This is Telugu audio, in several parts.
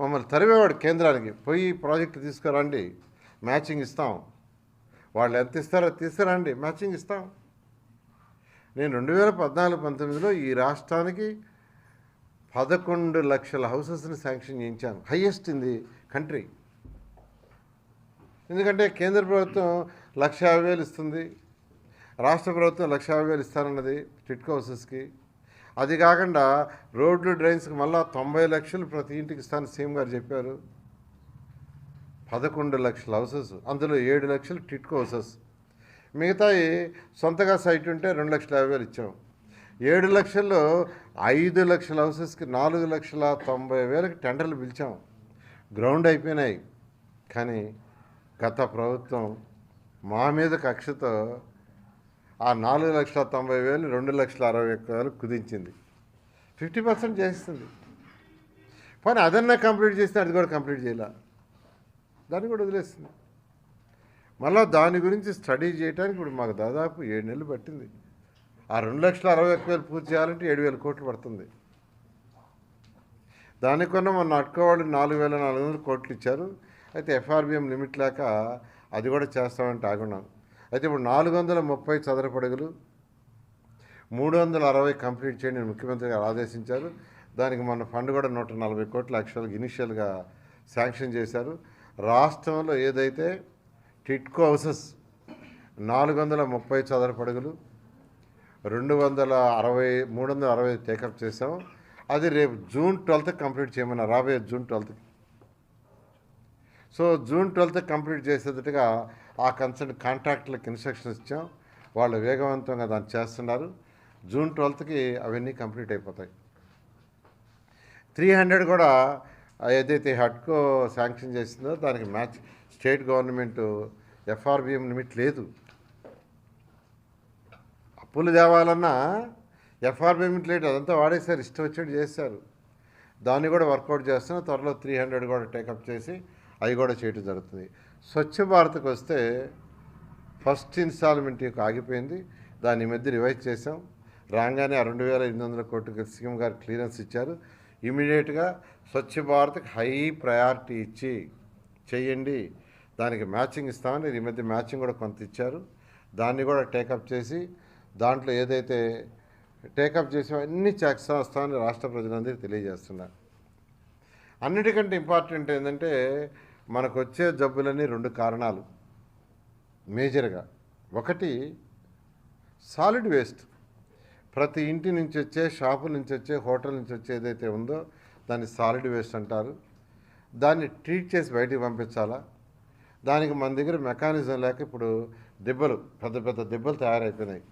మమ్మల్ని తరివేవాడు కేంద్రానికి. పోయి ప్రాజెక్టు తీసుకురండి. మ్యాచింగ్ ఇస్తాం. వాళ్ళు ఎంత ఇస్తారో తీసుకురండి. మ్యాచింగ్ ఇస్తాం. నేను రెండు వేల పద్నాలుగు పంతొమ్మిదిలో ఈ రాష్ట్రానికి పదకొండు లక్షల హౌసెస్ని శాంక్షన్ చేయించాను. Highest in the country. ఎందుకంటే కేంద్ర ప్రభుత్వం లక్ష యాభై వేలు ఇస్తుంది. రాష్ట్ర ప్రభుత్వం లక్ష యాభై వేలు ఇస్తానన్నది టిట్కో హౌసెస్కి. అది కాకుండా రోడ్లు డ్రైన్స్కి మళ్ళీ తొంభై లక్షలు ప్రతి ఇంటికి ఇస్తాను సీఎం గారు చెప్పారు. పదకొండు లక్షల హౌసెస్ అందులో ఏడు లక్షలు టిట్కో హౌసెస్. మిగతాయి సొంతగా సైట్ ఉంటే రెండు లక్షల యాభై వేలు ఇచ్చాం. ఏడు లక్షల్లో ఐదు లక్షల హౌసెస్కి నాలుగు లక్షల తొంభై వేలకు టెండర్లు పిలిచాం. గ్రౌండ్ అయిపోయినాయి. కానీ గత ప్రభుత్వం మా మీద కక్షతో ఆ నాలుగు లక్షల తొంభై వేలు రెండు లక్షల అరవై ఒక్క వేలు కుదించింది. ఫిఫ్టీ పర్సెంట్ చేస్తుంది. కానీ అదన్నా కంప్లీట్ చేస్తే అది కూడా కంప్లీట్ చేయాల? దాన్ని కూడా వదిలేస్తుంది. మళ్ళీ దాని గురించి స్టడీ చేయడానికి ఇప్పుడు మాకు దాదాపు ఏడు నెలలు పట్టింది. ఆ రెండు లక్షల అరవై ఒక్క వేలు పూర్తి చేయాలంటే ఏడు వేల కోట్లు పడుతుంది. దానికన్నా మొన్న అట్టుకోవాళ్ళు నాలుగు వేల నాలుగు వందల కోట్లు ఇచ్చారు. అయితే ఎఫ్ఆర్బిఎం లిమిట్ లేక అది కూడా చేస్తామంటే ఆగున్నాం. అయితే ఇప్పుడు నాలుగు వందల ముప్పై చదరపడుగులు మూడు వందల అరవై కంప్లీట్ చేయండి ముఖ్యమంత్రి గారు ఆదేశించారు. దానికి మన ఫండ్ కూడా నూట నలభై కోట్ల యాక్చువల్గా ఇనిషియల్గా శాంక్షన్ చేశారు. రాష్ట్రంలో ఏదైతే టిట్కో హౌసెస్ నాలుగు వందల ముప్పై చదరపడుగులు రెండు వందల అరవై మూడు వందల అరవై టేకప్ చేసాం అది రేపు జూన్ ట్వెల్త్ కంప్లీట్ చేయమన్నారు. రాబోయే జూన్ ట్వెల్త్కి. సో జూన్ ట్వెల్త్ కంప్లీట్ చేసేటట్టుగా ఆ కన్సర్న్ కాంట్రాక్టులకు ఇన్స్ట్రక్షన్స్ ఇచ్చాం. వాళ్ళు వేగవంతంగా దాన్ని చేస్తున్నారు. జూన్ ట్వెల్త్కి అవన్నీ కంప్లీట్ అయిపోతాయి. త్రీ హండ్రెడ్ కూడా ఏదైతే హడ్కో శాంక్షన్ చేసిందో దానికి match state government FRBM limit లేదు. అప్పులు తేవాలన్నా ఎఫ్ఆర్బిఎం లిమిట్ లేదు. అదంతా వాడేసారు ఇష్టం వచ్చేట్టు చేశారు. దాన్ని కూడా వర్కౌట్ చేస్తున్నా. త్వరలో త్రీ హండ్రెడ్ కూడా టేకప్ చేసి అవి కూడా చేయడం జరుగుతుంది. స్వచ్ఛ భారత్కి వస్తే ఫస్ట్ ఇన్స్టాల్మెంట్ యొక్క ఆగిపోయింది. దాని మధ్య రివైజ్ చేసాం రాగానే ఆ రెండు వేల ఎనిమిది వందల కోట్లకి సీఎం గారు క్లియరెన్స్ ఇచ్చారు. ఇమీడియట్గా స్వచ్ఛ భారత్కి హై ప్రయారిటీ ఇచ్చి చేయండి. దానికి మ్యాచింగ్ ఇస్తామని ఈ మధ్య మ్యాచింగ్ కూడా కొంత ఇచ్చారు. దాన్ని కూడా టేకప్ చేసి దాంట్లో ఏదైతే టేకప్ చేసి అన్ని చేస్తామని రాష్ట్ర ప్రజలందరికీ తెలియజేస్తున్నారు అన్నిటికంటే ఇంపార్టెంట్ ఏంటంటే మనకు వచ్చే జబ్బులన్నీ రెండు కారణాలు. మేజర్గా ఒకటి సాలిడ్ వేస్ట్. ప్రతి ఇంటి నుంచి వచ్చే షాపుల నుంచి వచ్చే హోటల్ నుంచి వచ్చే ఏదైతే ఉందో దాన్ని సాలిడ్ వేస్ట్ అంటారు. దాన్ని ట్రీట్ చేసి బయటికి పంపించాలా? దానికి మన దగ్గర మెకానిజం లేక ఇప్పుడు దెబ్బలు పెద్ద పెద్ద దెబ్బలు తయారైపోయినాయి.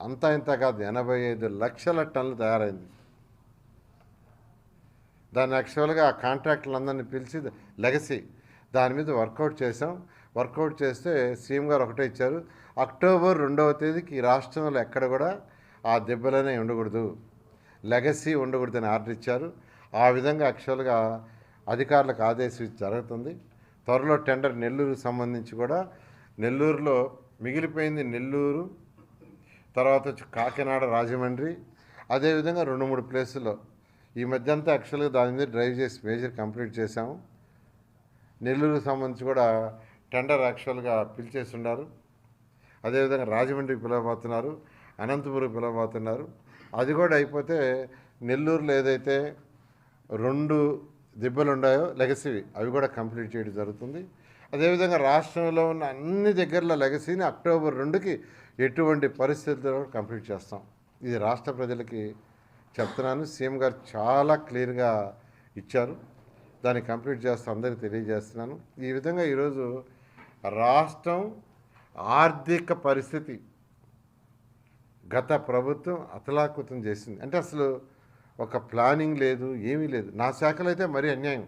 అంతా ఇంత కాదు ఎనభై ఐదు లక్షల టన్నులు తయారైంది. దాన్ని యాక్చువల్గా ఆ కాంట్రాక్టులందరినీ పిలిచి లెగసీ. దాని మీద వర్కౌట్ చేసాం వర్కౌట్ చేస్తే సీఎం గారు ఒకటే ఇచ్చారు. అక్టోబర్ రెండవ తేదీకి ఈ రాష్ట్రంలో ఎక్కడ కూడా ఆ దెబ్బలనే ఉండకూడదు. లెగసీ ఉండకూడదు అని ఆర్డర్ ఇచ్చారు. ఆ విధంగా యాక్చువల్గా అధికారులకు ఆదేశం జరుగుతుంది. త్వరలో టెండర్ నెల్లూరుకు సంబంధించి కూడా. నెల్లూరులో మిగిలిపోయింది నెల్లూరు తర్వాత కాకినాడ రాజమండ్రి. అదేవిధంగా రెండు మూడు ప్లేసుల్లో ఈ మధ్య అంతా యాక్చువల్గా దాని మీద డ్రైవ్ చేసి మేజర్ కంప్లీట్ చేశాము. నెల్లూరుకు సంబంధించి కూడా టెండర్ యాక్చువల్గా పిలిచేస్తున్నారు అదేవిధంగా రాజమండ్రికి పిలవబోతున్నారు అనంతపురం పిలవబోతున్నారు. అది కూడా అయిపోతే నెల్లూరులో ఏదైతే రెండు దెబ్బలు ఉన్నాయో లెగసీవి అవి కూడా కంప్లీట్ చేయడం జరుగుతుంది. అదేవిధంగా రాష్ట్రంలో ఉన్న అన్ని దగ్గరలో లెగసీని అక్టోబర్ రెండుకి ఎటువంటి పరిస్థితుల్లో కంప్లీట్ చేస్తాం. ఇది రాష్ట్ర ప్రజలకి చెప్తున్నాను. సీఎం గారు చాలా క్లియర్గా ఇచ్చారు. దాన్ని కంప్లీట్ చేస్తూ అందరికీ తెలియజేస్తున్నాను. ఈ విధంగా ఈరోజు రాష్ట్రం ఆర్థిక పరిస్థితి గత ప్రభుత్వం అతలాకుతం చేసింది. అంటే అసలు ఒక ప్లానింగ్ లేదు ఏమీ లేదు. నా శాఖలో అయితే మరీ అన్యాయం.